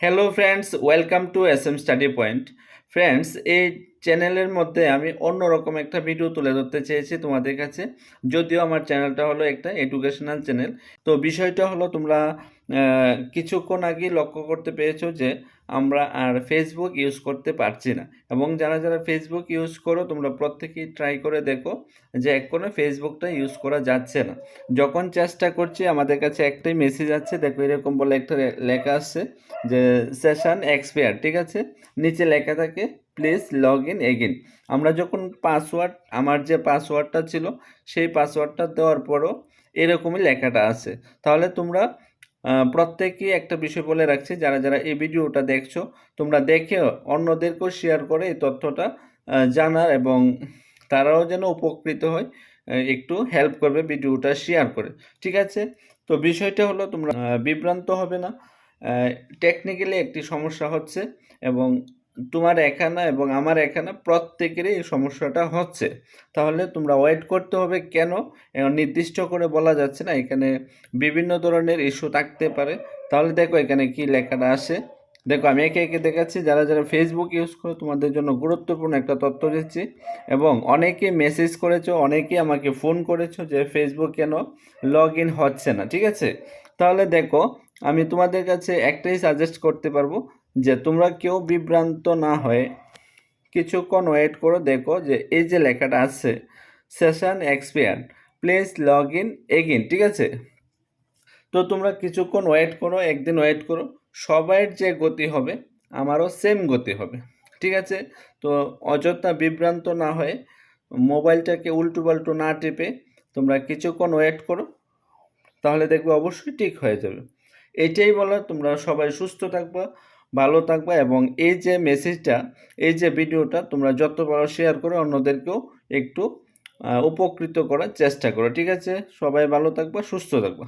Hello friends welcome to S M study point friends এই চ্যানেলের মধ্যে আমি অন্যরকম একটা ভিডিও তুলে ধরতে চেয়েছি তোমাদের কাছে। যদিও আমার চ্যানেলটা হলো একটা এডুকেশনাল চ্যানেল তো বিষয়টা হলো তোমরা কিছুক্ষণ আগে লক্ষ্য করতে পেরেছ যে আমরা আর ফেসবুক ইউজ করতে পারছি না। এবং যারা যারা ফেসবুক ইউজ করো, তোমরা প্রত্যেকেই ট্রাই করে দেখো যে এক কোনো ফেসবুকটা ইউজ করা যাচ্ছে না। যখন চেষ্টা করছি, আমাদের কাছে একটাই মেসেজ আছে, দেখো এরকম বলে একটা লেখা আসছে যে সেশন এক্সপায়ার ঠিক আছে? নিচে লেখা থাকে প্লিজ লগ ইন এগেন আমরা যখন পাসওয়ার্ড আমার যে পাসওয়ার্ডটা ছিল, সেই পাসওয়ার্ডটা দেওয়ার পরও এরকমই লেখাটা আছে। তাহলে তোমরা প্রত্যেকেই একটা বিষয় বলে রাখছি, যারা যারা এই ভিডিওটা দেখছ, তোমরা দেখে অন্যদেরকেও শেয়ার করে এই তথ্যটা জানার এবং তারাও যেন উপকৃত হয় একটু হেল্প করবে ভিডিওটা শেয়ার করে। ঠিক আছে? তো বিষয়টা হলো তোমরা বিভ্রান্ত হবে না। টেকনিক্যালি একটি সমস্যা হচ্ছে এবং তোমার এখানে এবং আমার এখানে প্রত্যেকেরই এই সমস্যাটা হচ্ছে। তাহলে তোমরা ওয়েট করতে হবে কেন? নির্দিষ্ট করে বলা যাচ্ছে না, এখানে বিভিন্ন ধরনের ইস্যু থাকতে পারে। তাহলে দেখো এখানে কি লেখাটা আসে। দেখো আমি একে একে দেখাচ্ছি, যারা যারা ফেসবুক ইউজ করে তোমাদের জন্য গুরুত্বপূর্ণ একটা তথ্য দিচ্ছি। এবং অনেকে মেসেজ করেছ, অনেকে আমাকে ফোন করেছ যে ফেসবুক কেন লগ ইন হচ্ছে না, ঠিক আছে? তাহলে দেখো, আমি তোমাদের কাছে একটাই সাজেস্ট করতে পারব যে তোমরা কেউ বিভ্রান্ত না হয়ে কিছুক্ষণ ওয়েট করো দেখো যে এই যে লেখাটা আছে session expired please log in again ঠিক আছে? তো তোমরা কিছুক্ষণ ওয়েট করো, একদিন ওয়েট করো, সবাইয়ের যে গতি হবে, আমারও সেম গতি হবে, ঠিক আছে? তো অযথা বিভ্রান্ত না হয়ে মোবাইলটাকে উল্টো পাল্টো না টেপে তোমরা কিছুক্ষণ ওয়েট করো, তাহলে দেখবে অবশ্যই ঠিক হয়ে যাবে। এটাই বলা তোমরা সবাই সুস্থ থাকবা ভালো থাকবা এবং এই যে মেসেজটা এই যে ভিডিওটা তোমরা যত বড় শেয়ার করো, অন্যদেরকেও একটু উপকৃত করার চেষ্টা করো। ঠিক আছে? সবাই ভালো থাকবা, সুস্থ থাকবা।